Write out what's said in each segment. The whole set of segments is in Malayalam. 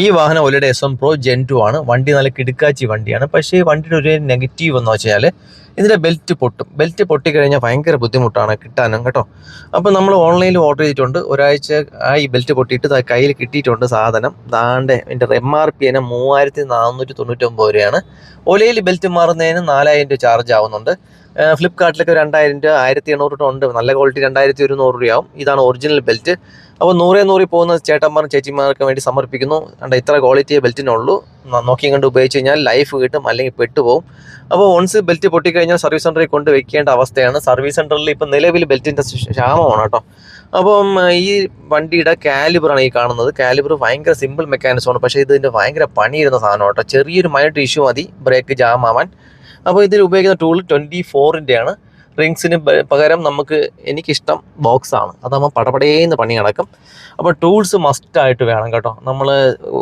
ഈ വാഹനം ഒലയുടെ S M pro gen two ആണ്. വണ്ടി നല്ല കിടുക്കാച്ചി വണ്ടിയാണ്. പക്ഷേ വണ്ടിയുടെ ഒരു നെഗറ്റീവ് എന്ന് വെച്ചാൽ ഇതിന്റെ ബെൽറ്റ് പൊട്ടും. ബെൽറ്റ് പൊട്ടിക്കഴിഞ്ഞാൽ ഭയങ്കര ബുദ്ധിമുട്ടാണ് കിട്ടാനും കേട്ടോ. അപ്പോൾ നമ്മൾ ഓൺലൈനിൽ ഓർഡർ ചെയ്തിട്ടുണ്ട്. ഒരാഴ്ച ആ ഈ ബെൽറ്റ് പൊട്ടിയിട്ട് കയ്യിൽ കിട്ടിയിട്ടുണ്ട് സാധനം. ദാണ്ട് എന്റെ എം ആർ പി തന്നെ മൂവായിരത്തി നാനൂറ്റി തൊണ്ണൂറ്റൊമ്പത് രൂപയാണ്. ഒലയിൽ ബെൽറ്റ് മാറുന്നതിന് നാലായിരം രൂപ ചാർജ് ആവുന്നുണ്ട്. ഫ്ലിപ്കാർട്ടിലൊക്കെ രണ്ടായിരം രൂപ ആയിരത്തി എണ്ണൂറ് രൂപ ഉണ്ട്. നല്ല ക്വാളിറ്റി രണ്ടായിരത്തി ഒരുന്നൂറ് രൂപയാവും. ഇതാണ് ഒറിജിനൽ ബെൽറ്റ് അപ്പോൾ നൂറേ നൂറിൽ പോകുന്ന ചേട്ടന്മാരും ചേച്ചിമാർക്ക് വേണ്ടി സമർപ്പിക്കുന്നു. കണ്ട ഇത്ര ക്വാളിറ്റിയെ ബെൽറ്റിനുള്ളൂ നോക്കിയും കണ്ട് ഉപയോഗിച്ച് കഴിഞ്ഞാൽ ലൈഫ് കിട്ടും അല്ലെങ്കിൽ പെട്ടുപോകും അപ്പോൾ വൺസ് ബെൽറ്റ് പൊട്ടിക്കഴിഞ്ഞാൽ സർവീസ് സെന്ററിൽ കൊണ്ട് വെക്കേണ്ട അവസ്ഥയാണ്. സർവീസ് സെന്ററിൽ ഇപ്പം നിലവിൽ ബെൽറ്റിന്റെ ക്ഷാമമാണ് കേട്ടോ. അപ്പം ഈ വണ്ടിയുടെ കാലിബറാണ് ഈ കാണുന്നത്. കാലിബർ ഭയങ്കര സിമ്പിൾ മെക്കാനിസമാണ് പക്ഷേ ഇതിന്റെ ഭയങ്കര പണിയിരുന്ന സാധനം കേട്ടോ. ചെറിയൊരു മൈനട്ട് ഇഷ്യൂ മതി. ബ്രേക്ക് ജാം ആവാൻ. അപ്പോൾ ഇതിൽ ഉപയോഗിക്കുന്ന ടൂൾ ട്വന്റി ഫോറിന്റെയാണ് റിങ്സിന് പകരം നമുക്ക് എനിക്കിഷ്ടം ബോക്സ് ആണ് അതാകുമ്പോൾ പടപടേന്ന് പണി നടക്കും. അപ്പോൾ ടൂൾസ് മസ്റ്റായിട്ട് വേണം കേട്ടോ. നമ്മൾ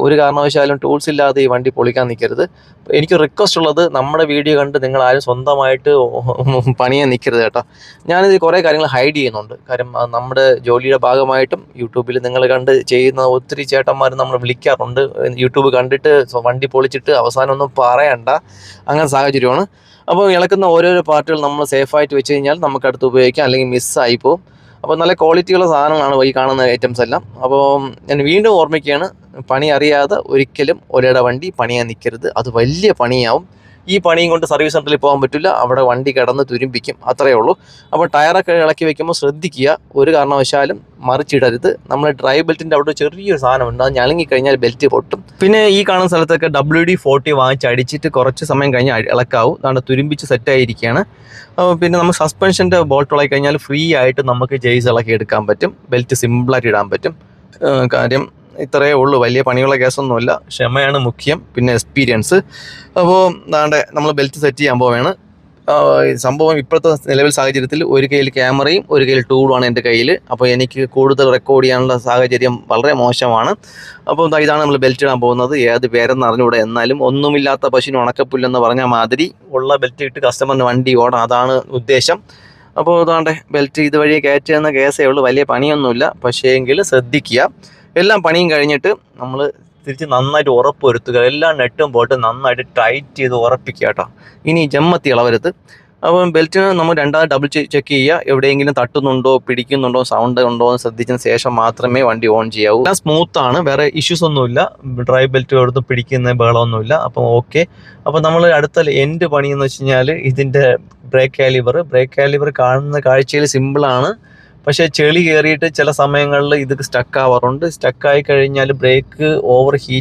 ഒരു കാരണവശാലും ടൂൾസ് ഇല്ലാതെ ഈ വണ്ടി പൊളിക്കാൻ നിൽക്കരുത് എനിക്ക് റിക്വസ്റ്റ് ഉള്ളത് നമ്മുടെ വീഡിയോ കണ്ട് നിങ്ങൾ ആരും സ്വന്തമായിട്ട് പണിയാൻ നിൽക്കരുത് കേട്ടോ. ഞാനിത് കുറേ കാര്യങ്ങൾ ഹൈഡ് ചെയ്യുന്നുണ്ട്. കാര്യം നമ്മുടെ ജോലിയുടെ ഭാഗമായിട്ടും യൂട്യൂബിൽ നിങ്ങൾ കണ്ട് ചെയ്യുന്ന ഒത്തിരി ചേട്ടന്മാർ നമ്മൾ വിളിക്കാറുണ്ട്. യൂട്യൂബ് കണ്ടിട്ട് വണ്ടി പൊളിച്ചിട്ട് അവസാനം ഒന്നും പറയണ്ട. അങ്ങനെ സാഹചര്യമാണ്. അപ്പോൾ ഇളക്കുന്ന ഓരോരോ പാർട്ടുകൾ നമ്മൾ സേഫായിട്ട് വെച്ച് കഴിഞ്ഞാൽ നമുക്ക് അടുത്ത് ഉപയോഗിക്കാം അല്ലെങ്കിൽ മിസ്സായി പോകും. അപ്പോൾ നല്ല ക്വാളിറ്റിയുള്ള സാധനങ്ങളാണ് ഈ കാണുന്ന ഐറ്റംസ് എല്ലാം. അപ്പോൾ ഞാൻ വീണ്ടും ഓർമ്മിക്കുകയാണ് പണി അറിയാതെ ഒരിക്കലും ഒരിട വണ്ടി പണിയാൻ നിൽക്കരുത്. അത് വലിയ പണിയാവും. ഈ പണിയും കൊണ്ട് സർവീസ് സെന്ററിൽ പോകാൻ പറ്റില്ല. അവിടെ വണ്ടി കിടന്ന് തുരുമ്പിക്കും. അത്രയേ ഉള്ളൂ. അപ്പോൾ ടയറൊക്കെ ഇളക്കി വെക്കുമ്പോൾ ശ്രദ്ധിക്കുക. ഒരു കാരണവശാലും മറിച്ചിടരുത്. നമ്മൾ ഡ്രൈവ് ബെൽറ്റിന്റെ അവിടെ ചെറിയൊരു സാധനമുണ്ട്. അത് ഞളുങ്ങി കഴിഞ്ഞാൽ ബെൽറ്റ് പൊട്ടും. പിന്നെ ഈ കാണുന്ന സ്ഥലത്തൊക്കെ ഡബ്ല്യു ഡി ഫോർട്ടി വാങ്ങിച്ച് അടിച്ചിട്ട് കുറച്ച് സമയം കഴിഞ്ഞ് ഇളക്കാവും. അതാണ് തുരുമ്പിച്ച് സെറ്റായിരിക്കുകയാണ് പിന്നെ നമ്മൾ സസ്പെൻഷന്റെ ബോൾട്ട് ഇളക്കി കഴിഞ്ഞാൽ ഫ്രീ ആയിട്ട് നമുക്ക് ജെയ്സ് ഇളക്കി എടുക്കാൻ പറ്റും. ബെൽറ്റ് സിമ്പിളായിട്ട് ഇടാൻ പറ്റും. കാര്യം ഇത്രയേ ഉള്ളൂ. വലിയ പണിയുള്ള കേസൊന്നുമില്ല. ക്ഷമയാണ് മുഖ്യം പിന്നെ എക്സ്പീരിയൻസ് അപ്പോൾ ദാണ്ടെ നമ്മൾ ബെൽറ്റ് സെറ്റ് ചെയ്യാൻ പോവുകയാണ് സംഭവം ഇപ്പോഴത്തെ നിലവിൽ സാഹചര്യത്തിൽ ഒരു കയ്യിൽ ക്യാമറയും ഒരു കയ്യിൽ ടൂളുമാണ് എന്റെ കയ്യിൽ അപ്പോൾ എനിക്ക് കൂടുതൽ റെക്കോർഡ് ചെയ്യാനുള്ള സാഹചര്യം വളരെ മോശമാണ്. അപ്പോൾ ഇതാണ് നമ്മൾ ബെൽറ്റ് ഇടാൻ പോകുന്നത്. ഏത് പേരെന്ന് അറിഞ്ഞുകൂടെ എന്നാലും ഒന്നുമില്ലാത്ത പശുവിന് ഉണക്കപ്പുല്ലെന്ന് പറഞ്ഞ മാതിരി ഉള്ള ബെൽറ്റ് ഇട്ട് കസ്റ്റമറിന് വണ്ടി ഓടാം അതാണ് ഉദ്ദേശം. അപ്പോൾ അതാണ്ട് ബെൽറ്റ് ഇതുവഴി കയറ്റുന്ന കേസേ ഉള്ളൂ. വലിയ പണിയൊന്നുമില്ല. പക്ഷേ എങ്കിൽ ശ്രദ്ധിക്കുക. എല്ലാം പണിയും കഴിഞ്ഞിട്ട് നമ്മൾ തിരിച്ച് നന്നായിട്ട് ഉറപ്പ് വരുത്തുക എല്ലാ നെട്ടും പോയിട്ട് നന്നായിട്ട് ടൈറ്റ് ചെയ്ത് ഉറപ്പിക്കുക കേട്ടോ. ഇനി ജമ്മത്തി ഇളവരുത് അപ്പം ബെൽറ്റിന് നമ്മൾ രണ്ടാമത് ഡബിൾ ചെക്ക് ചെയ്യുക. എവിടെയെങ്കിലും തട്ടുന്നുണ്ടോ പിടിക്കുന്നുണ്ടോ സൗണ്ട് ഉണ്ടോ എന്ന് ശ്രദ്ധിച്ചതിന് ശേഷം മാത്രമേ വണ്ടി ഓൺ ചെയ്യാവൂ. എല്ലാം സ്മൂത്ത് ആണ്. വേറെ ഇഷ്യൂസ് ഒന്നുമില്ല. ഡ്രൈവ് ബെൽറ്റ് കൊടുത്ത് പിടിക്കുന്ന ബഹളമൊന്നുമില്ല. അപ്പം ഓക്കെ അപ്പം നമ്മൾ അടുത്ത എൻഡ് പണി എന്ന് വെച്ച് കഴിഞ്ഞാൽ ഇതിന്റെ ബ്രേക്ക് കാലിവർ ബ്രേക്ക് കാലിവർ കാണുന്ന കാഴ്ചയിൽ സിമ്പിളാണ് പക്ഷേ ചെളി കയറിയിട്ട് ചില സമയങ്ങളിൽ ഇത് സ്റ്റക്ക് ആവാറുണ്ട്. സ്റ്റക്ക് ആയി കഴിഞ്ഞാൽ ബ്രേക്ക് ഓവർ ഹീറ്റ്